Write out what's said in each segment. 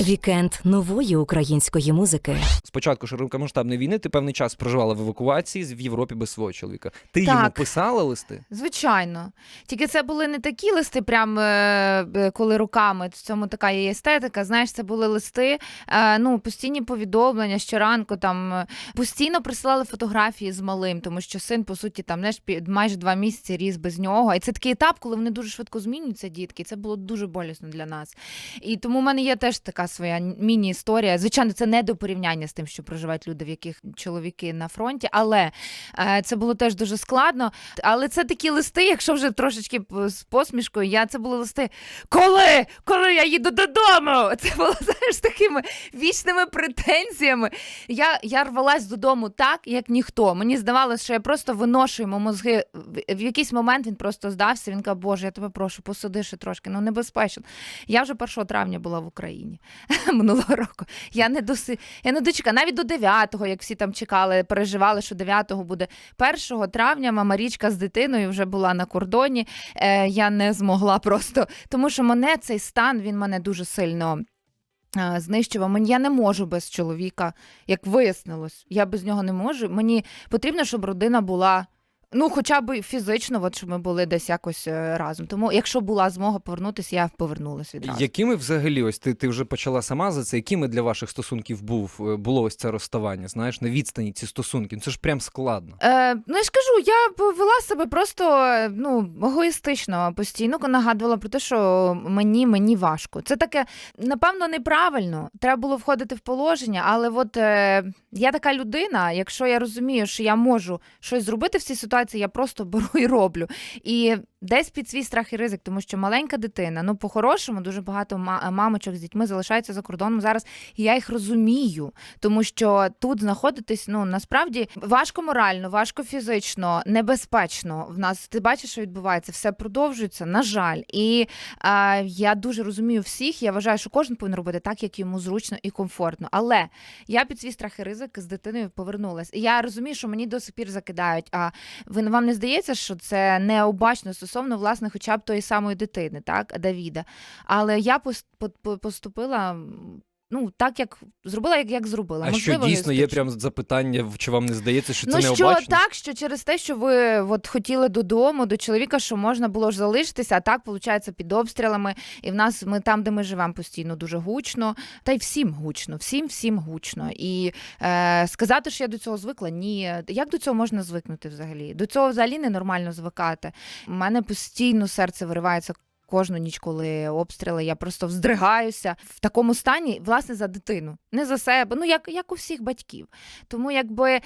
Вікенд нової української музики. Спочатку широкомасштабної війни ти певний час проживала в евакуації в Європі без свого чоловіка. Ти йому писала листи? Звичайно. Тільки це були не такі листи, прям е, коли руками. В цьому така є естетика. Знаєш, це були листи, е, ну, постійні повідомлення щоранку. Там е, постійно присилали фотографії з малим, тому що син, по суті, там знаєш, майже два місяці ріс без нього. І це такий етап, коли вони дуже швидко змінюються, дітки. Це було дуже болісно для нас. І тому в мене є теж така своя міні-історія. Звичайно, це не до порівняння з тим, що проживають люди, в яких чоловіки на фронті, але е, це було теж дуже складно. Але це такі листи, якщо вже трошечки з посмішкою, я це були листи. Коли? Коли я їду додому? Це було знаєш, такими вічними претензіями. Я, я рвалась додому так, як ніхто. Мені здавалося, що я просто виношу йому мозги. В, якийсь момент він просто здався. Він каже, Боже, я тебе прошу, посиди ще трошки. Ну небезпечно. Я вже 1 травня була в Україні минулого року. Я не доси... я не дочекала. Навіть до 9-го, як всі там чекали, переживали, що 9-го буде. 1 травня мама річка з дитиною вже була на кордоні. Е, я не змогла просто, тому що мене цей стан він мене дуже сильно. е, Знищував мені я не можу без чоловіка, як вияснилось. Я без нього не можу. Мені потрібно, щоб родина була. Ну, хоча б фізично, от щоб ми були десь якось е, разом. Тому, якщо була змога повернутися, я повернулася відразу. Якими взагалі ось ти, ти вже почала сама за це? Якими для ваших стосунків був е, було ось це розставання? Знаєш, на відстані ці стосунки? Ну, Це ж прям складно. Е, ну, я ж кажу, я б вела себе просто е, ну, егоїстично постійно нагадувала про те, що мені, мені важко. Це таке, напевно, неправильно. Треба було входити в положення, але от е, я така людина, якщо я розумію, що я можу щось зробити в цій ситуації, я просто беру і роблю. І десь під свій страх і ризик, тому що маленька дитина, ну по-хорошому, дуже багато ма- мамочок з дітьми залишаються за кордоном зараз, і я їх розумію, тому що тут знаходитись ну насправді важко морально, важко фізично, небезпечно. В нас ти бачиш, що відбувається, все продовжується, на жаль. І а, я дуже розумію всіх. Я вважаю, що кожен повинен робити так, як йому зручно і комфортно. Але я під свій страх і ризик з дитиною повернулась. Я розумію, що мені до сих пір закидають. А ви вам не здається, що це необачно стосовно власне, хоча б тої самої дитини, так, Давіда. Але я пос- по- по- поступила. Ну, так як зробила, як, як зробила. А що дійсно є прям запитання, чи вам не здається, що це Ну що необачно? так, що через те, що ви от хотіли додому до чоловіка, що можна було ж залишитися, а так виходить під обстрілами. І в нас ми там, де ми живемо, постійно дуже гучно, та й всім гучно, всім всім гучно. І е, сказати, що я до цього звикла, ні. Як до цього можна звикнути взагалі? До цього взагалі ненормально звикати. У мене постійно серце виривається. Кожну ніч, коли обстріли, я просто вздригаюся в такому стані, власне, за дитину, не за себе. Ну як, як у всіх батьків. Тому якби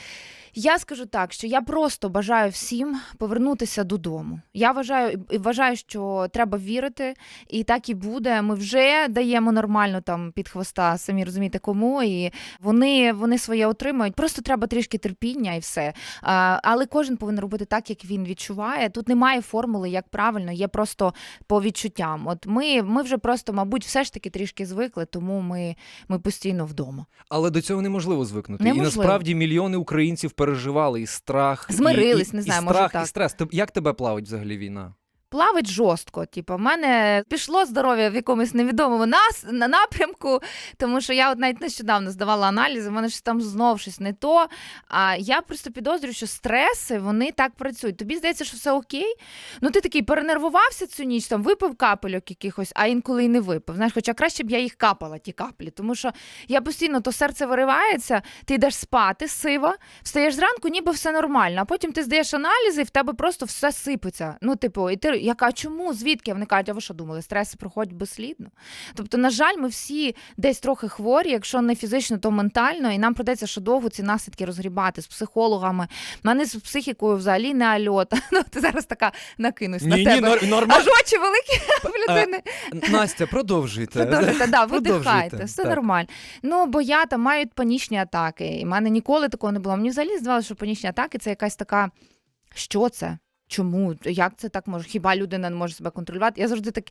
я скажу так, що я просто бажаю всім повернутися додому. Я вважаю і вважаю, що треба вірити, і так і буде. Ми вже даємо нормально там під хвоста, самі розумієте, кому, і вони, вони своє отримають. Просто треба трішки терпіння і все. А, але кожен повинен робити так, як він відчуває. Тут немає формули, як правильно, є просто по відчуттям. От ми, ми вже просто, мабуть, все ж таки трішки звикли, тому ми, ми постійно вдома. Але до цього неможливо звикнути. Неможливо. І насправді мільйони українців переживали і страх, Змирились, і, не і, знаю, і може, страх, так. і стрес. Як тебе плавить взагалі війна? Плавить жорстко. Типу, в мене пішло здоров'я в якомусь невідомому нас на напрямку, тому що я от навіть нещодавно здавала аналізи, в мене ж там знов щось не то. А я просто підозрюю, що стреси вони так працюють. Тобі здається, що все окей. Ну ти такий перенервувався цю ніч, там випив капельок якихось, а інколи й не випив. Знаєш, хоча краще б я їх капала, ті каплі, тому що я постійно то серце виривається, ти йдеш спати, сива, встаєш зранку, ніби все нормально, а потім ти здаєш аналізи, і в тебе просто все сипеться. Ну, типу, і ти яка чому? Звідки? Вони кажуть, а ви що думали, стреси проходять безслідно? Тобто, на жаль, ми всі десь трохи хворі, якщо не фізично, то ментально, і нам придеться ще довго ці наслідки розгрібати з психологами. У мене з психікою взагалі не альот. Ну, ти зараз така накинусь на тебе. нор- норма- Аж очі великі в людини. Настя, продовжуйте. Продовжуйте, да, видихайте, все так. нормально. Ну, бо я там мають панічні атаки. І в мене ніколи такого не було. Мені взагалі здавалося, що панічні атаки це якась така. Що це? Чому? Як це так може? Хіба людина не може себе контролювати? Я завжди так,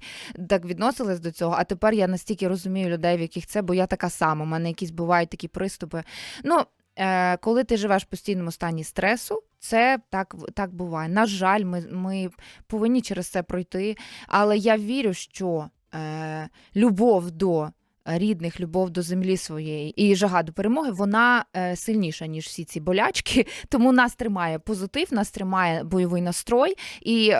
так відносилась до цього, а тепер я настільки розумію людей, в яких це, бо я така сама. У мене якісь бувають такі приступи. Ну, е, коли ти живеш в постійному стані стресу, це так, так буває. На жаль, ми, ми повинні через це пройти. Але я вірю, що е, любов до рідних, любов до землі своєї і жага до перемоги, вона е, сильніша, ніж всі ці болячки. Тому нас тримає позитив, нас тримає бойовий настрой. І е,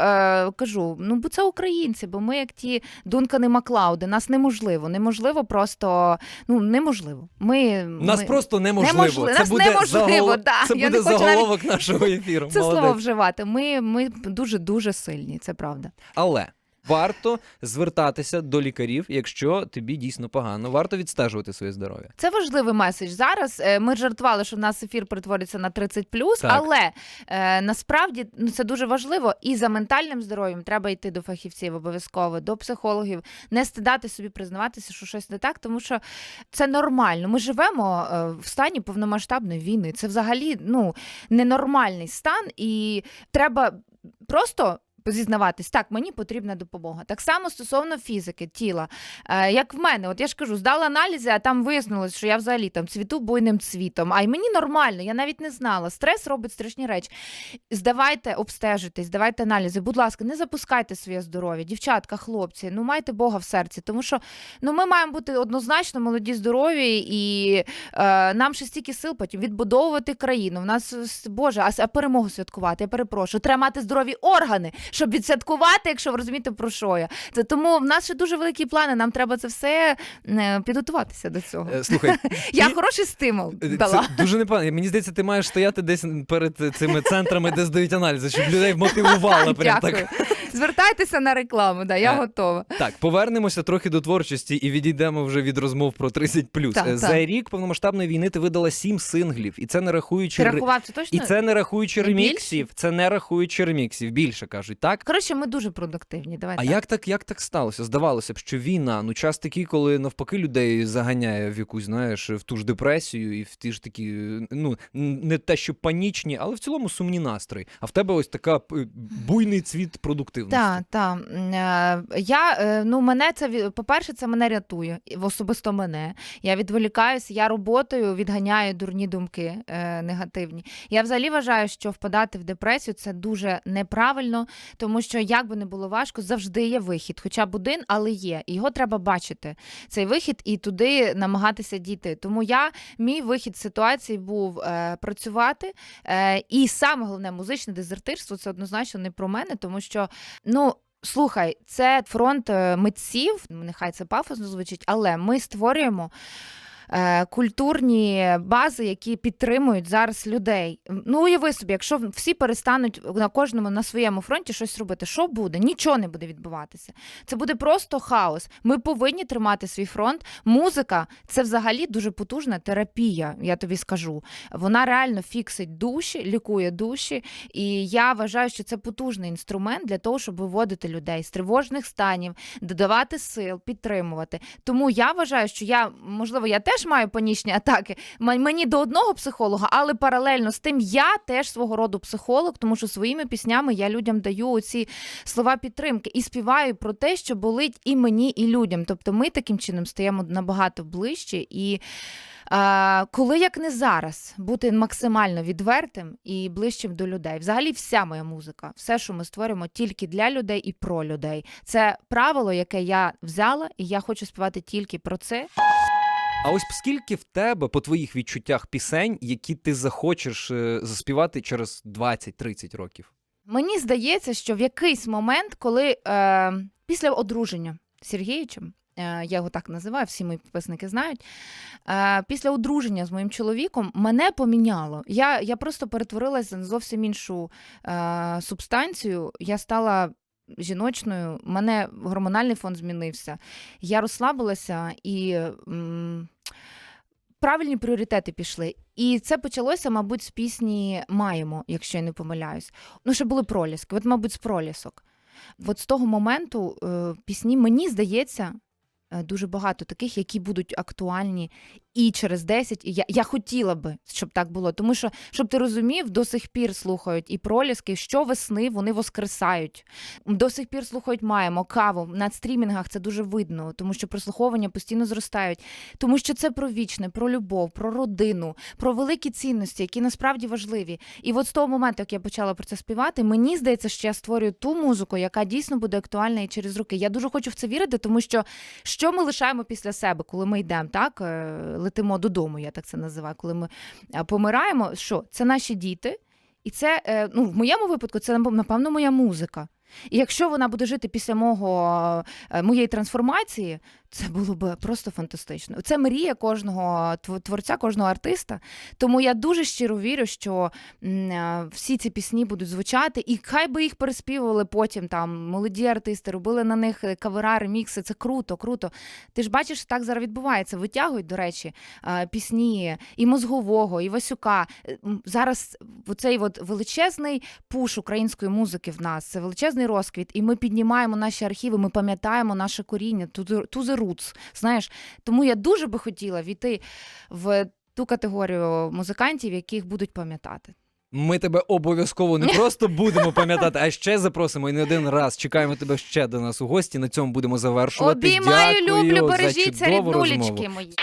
кажу: ну бо це українці, бо ми як ті Дункани Маклауди, нас неможливо. Неможливо просто ну неможливо. Ми Нас ми... просто неможливо. Неможливо. Це Нас буде, неможливо, загол... да. це Я буде заголовок нашого ефіру. це Молодець. слово вживати. Ми, ми дуже дуже сильні, це правда. Але варто звертатися до лікарів, якщо тобі дійсно погано. Варто відстежувати своє здоров'я. Це важливий меседж. Зараз е, ми жартували, що в нас ефір перетвориться на 30 Так. але е, насправді ну, це дуже важливо. І за ментальним здоров'ям треба йти до фахівців обов'язково, до психологів, не стидати собі признаватися, що щось не так, тому що це нормально. Ми живемо е, в стані повномасштабної війни. Це взагалі ну ненормальний стан, і треба просто. Зізнаватись, так, мені потрібна допомога. Так само стосовно фізики, тіла. Е, як в мене, от я ж кажу, здала аналізи, а там вияснилось, що я взагалі там цвіту буйним цвітом. А й мені нормально, я навіть не знала. Стрес робить страшні речі. Здавайте, обстежуйтесь, здавайте аналізи. Будь ласка, не запускайте своє здоров'я, дівчатка, хлопці, ну майте Бога в серці, тому що ну ми маємо бути однозначно молоді, здорові, і е, нам ще стільки сил потім відбудовувати країну. В нас Боже, а, а перемогу святкувати. Я перепрошую. Треба мати здорові органи, щоб відсвяткувати, якщо ви розумієте про що я. Тому в нас ще дуже великі плани. Нам треба це все е, підготуватися до цього. Е, Слухай, Я хороший стимул Е, дала. Це дуже непогано. Мені здається, ти маєш стояти десь перед цими центрами, де здають аналізи, щоб людей мотивувало. Прям Дякую. так. Звертайтеся на рекламу, да, я Е, готова. Так, повернемося трохи до творчості і відійдемо вже від розмов про 30 Так, За так. рік повномасштабної війни ти видала сім синглів, і це не рахуючи Ти ре- рахував це точно? і це не рахуючи Не реміксів. Це не рахуючи реміксів. Більше кажуть, так? Коротше, ми дуже продуктивні. Давай А так. як так, як так сталося? Здавалося б, що війна, ну час такий, коли навпаки людей заганяє в якусь, знаєш, в ту ж депресію і в ті ж такі, ну не те, що панічні, але в цілому сумні настрої. А в тебе ось така п- буйний цвіт продуктивності. Так, так. Я е, ну мене це по-перше, це мене рятує особисто мене. Я відволікаюся, я роботою відганяю дурні думки е, негативні. Я взагалі вважаю, що впадати в депресію це дуже неправильно, тому що як би не було важко, завжди є вихід, хоча б один, але є. Його треба бачити. Цей вихід і туди намагатися дійти. Тому я мій вихід з ситуації був е, працювати. Е, і саме головне музичне дезертирство це однозначно не про мене, тому що ну. Слухай, це фронт е, митців, нехай це пафосно звучить, але ми створюємо культурні бази, які підтримують зараз людей. Ну, уяви собі, якщо всі перестануть на кожному на своєму фронті щось робити, що буде? Нічого не буде відбуватися. Це буде просто хаос. Ми повинні тримати свій фронт. Музика це взагалі дуже потужна терапія, я тобі скажу. Вона реально фіксить душі, лікує душі. І я вважаю, що це потужний інструмент для того, щоб виводити людей з тривожних станів, додавати сил, підтримувати. Тому я вважаю, що я, можливо, я теж маю панічні атаки. Мені до одного психолога, але паралельно з тим я теж свого роду психолог, тому що своїми піснями я людям даю оці слова підтримки і співаю про те, що болить і мені, і людям. Тобто ми таким чином стаємо набагато ближче і. А, коли як не зараз бути максимально відвертим і ближчим до людей, взагалі, вся моя музика, все, що ми створюємо, тільки для людей і про людей. Це правило, яке я взяла, і я хочу співати тільки про це. А ось скільки в тебе по твоїх відчуттях пісень, які ти захочеш е, заспівати через 20-30 років? Мені здається, що в якийсь момент, коли е, після одруження з Сергієчем, е, я його так називаю, всі мої підписники знають. Е, після одруження з моїм чоловіком мене поміняло. Я, я просто перетворилася на зовсім іншу е, субстанцію. Я стала. Жіночною, в мене гормональний фон змінився. Я розслабилася і м, правильні пріоритети пішли. І це почалося, мабуть, з пісні Маємо, якщо я не помиляюсь. Ну, ще були проліски, от, мабуть, з пролісок. От з того моменту е, пісні, мені здається, дуже багато таких, які будуть актуальні і через 10. І я, я хотіла би, щоб так було. Тому що, щоб ти розумів, до сих пір слухають і проліски, що весни вони воскресають. До сих пір слухають маємо каву. На стрімінгах це дуже видно, тому що прослуховування постійно зростають. Тому що це про вічне, про любов, про родину, про великі цінності, які насправді важливі. І от з того моменту, як я почала про це співати, мені здається, що я створюю ту музику, яка дійсно буде актуальна і через роки. Я дуже хочу в це вірити, тому що що ми лишаємо після себе, коли ми йдемо, так е, летимо додому, я так це називаю, коли ми е, помираємо. Що це наші діти, і це е, ну в моєму випадку, це напевно моя музика. І якщо вона буде жити після мого моєї трансформації, це було б просто фантастично. Це мрія кожного творця, кожного артиста. Тому я дуже щиро вірю, що е, всі ці пісні будуть звучати, і хай би їх переспівували потім там молоді артисти, робили на них е, кавера, ремікси. Це круто, круто. Ти ж бачиш, так зараз відбувається. Витягують, до речі, е, пісні і мозгового, і Васюка. Зараз оцей величезний пуш української музики в нас, це величезний розквіт, і ми піднімаємо наші архіви, ми пам'ятаємо наше коріння, to the roots, знаєш. Тому я дуже би хотіла війти в ту категорію музикантів, яких будуть пам'ятати. Ми тебе обов'язково не просто будемо пам'ятати, а ще запросимо і не один раз. Чекаємо тебе ще до нас у гості. На цьому будемо завершувати. Обіймаю, Дякую люблю, бережіться, ріднулечки мої.